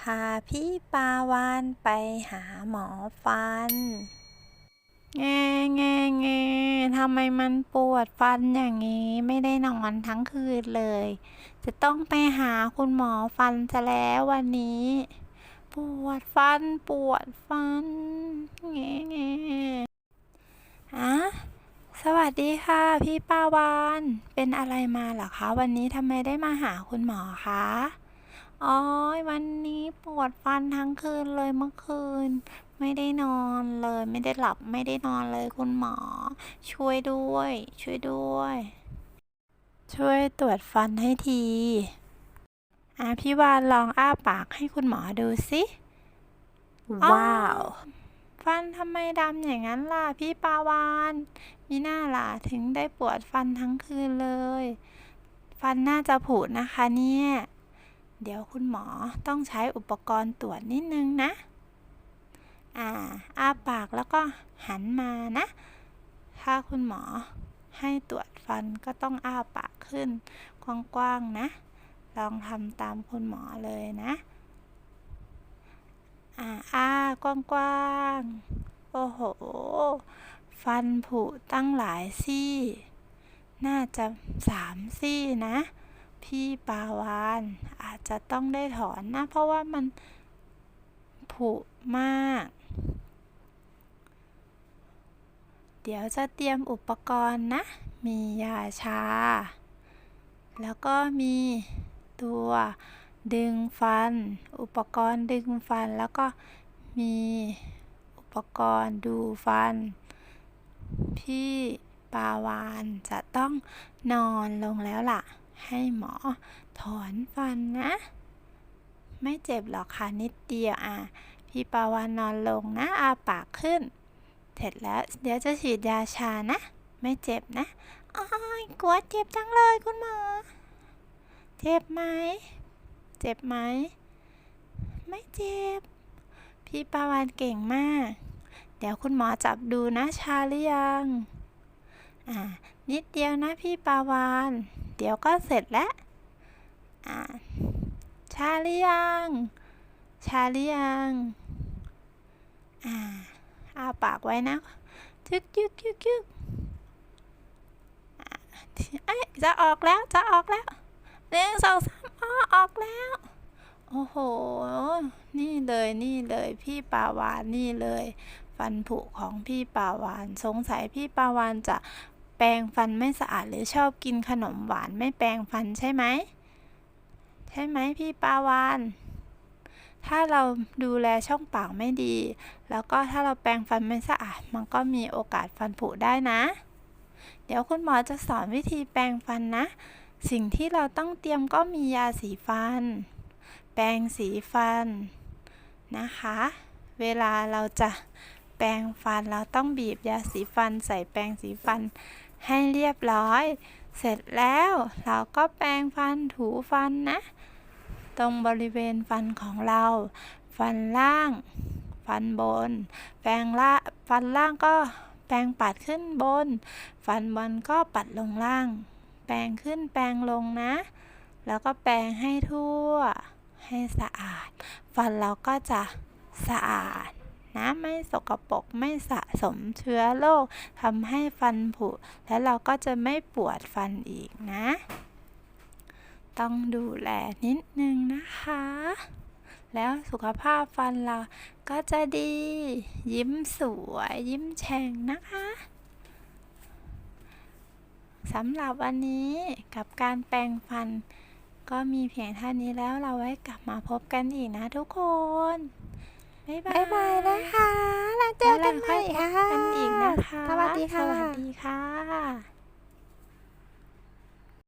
พาพี่ปาวานไปหาหมอฟัน แงแงแงทำไมมันปวดฟันอย่างนี้ ไม่ได้นอนทั้งคืนเลย จะต้องไปหาคุณหมอฟันซะแล้ววันนี้ ปวดฟันปวดฟัน แงแงอะสวัสดีค่ะ พี่ปาวาน เป็นอะไรมาเหรอคะ วันนี้ทำไมได้มาหาคุณหมอคะ อ๋อยวันนี้ปวดฟันทั้งคืนเลยเมื่อคืน ไม่ได้นอนเลย ไม่ได้หลับไม่ได้นอนเลยคุณหมอ ช่วยด้วย ช่วยด้วย ช่วยตรวจฟันให้ทีอะพี่วานลองอ้าปากให้คุณหมอดูสิว้าว ฟันทำไมดำอย่างนั้นล่ะพี่ปาวานมีหน้าล่ะถึงได้ปวดฟันทั้งคืนเลย ฟันน่าจะผุนะคะเนี่ย เดี๋ยวคุณหมอต้องใช้อุปกรณ์ตรวจนิดนึงนะ อ่าอ้าปากแล้วก็หันมานะ ถ้าคุณหมอให้ตรวจฟันก็ต้องอ้าปากขึ้นกว้างๆนะ ลองทำตามคุณหมอเลยนะ อ่าอ้ากว้างๆ โอ้โห ฟันผุตั้งหลายซี่ น่าจะสามซี่นะ พี่ปาวานอาจจะต้องได้ถอนนะ เพราะว่ามันผุมาก เดี๋ยวจะเตรียมอุปกรณ์นะ มียาชา แล้วก็มีตัวดึงฟัน อุปกรณ์ดึงฟันแล้วก็มีอุปกรณ์ดูฟัน พี่ปาวานจะต้องนอนลงแล้วล่ะ ให้หมอถอนฟันนะ ไม่เจ็บหรอกค่ะนิดเดียวอะพี่ปาวานนอนลงนะอาปากขึ้น เสร็จแล้วเดี๋ยวจะฉีดยาชานะ ไม่เจ็บนะอ้ายกลัวเจ็บจังเลยคุณหมอ เจ็บไหม เจ็บไหม ไม่เจ็บ พี่ปาวานเก่งมาก เดี๋ยวคุณหมอจับดูนะชาหรือยัง อ่า นิดเดียวนะพี่ปาวาน เดี๋ยวก็เสร็จแล้วอ่าชาหรือยัง ชาหรือยังอ่าอาปากไว้นะยึกยึกยึกยึกอ่าเอ้ยจะออกแล้วจะออกแล้วหนึ่งสองสามอ้อออกแล้ว โอ้โห นี่เลยนี่เลยพี่ปาวานนี่เลย ฟันผุของพี่ปาวาน สงสัยพี่ปาวานจะ แปรงฟันไม่สะอาดหรือชอบกินขนมหวานไม่แปรงฟันใช่ไหม ใช่ไหมพี่ปาวาน ถ้าเราดูแลช่องปากไม่ดี แล้วก็ถ้าเราแปรงฟันไม่สะอาด มันก็มีโอกาสฟันผุได้นะ เดี๋ยวคุณหมอจะสอนวิธีแปรงฟันนะ สิ่งที่เราต้องเตรียมก็มียาสีฟัน แปรงสีฟันนะคะ เวลาเราจะแปรงฟันเราต้องบีบยาสีฟันใส่แปรงสีฟัน ให้เรียบร้อย เสร็จแล้วเราก็แปรงฟันถูฟันนะ ตรงบริเวณฟันของเรา ฟันล่าง ฟันบน แปรงละฟันล่างก็แปรงปัดขึ้นบน ฟันบนก็ปัดลงล่าง แปรงขึ้นแปรงลงนะ แล้วก็แปรงให้ทั่ว ให้สะอาด ฟันเราก็จะสะอาด นะไม่สกปรกไม่สะสมเชื้อโรคทำให้ฟันผุ แล้วเราก็จะไม่ปวดฟันอีกนะ ต้องดูแลนิดนึงนะคะ แล้วสุขภาพฟันเราก็จะดี ยิ้มสวย ยิ้มแฉ่งนะคะสำหรับวันนี้กับการแปรงฟัน ก็มีเพียงเท่านี้แล้วเราไว้กลับมาพบกันอีกนะทุกคน บ๊ายบายบ๊ายบายนะคะแล้วเจอกันใหม่ค่ะ กันอีกนะคะ สวัสดีค่ะ สวัสดีค่ะ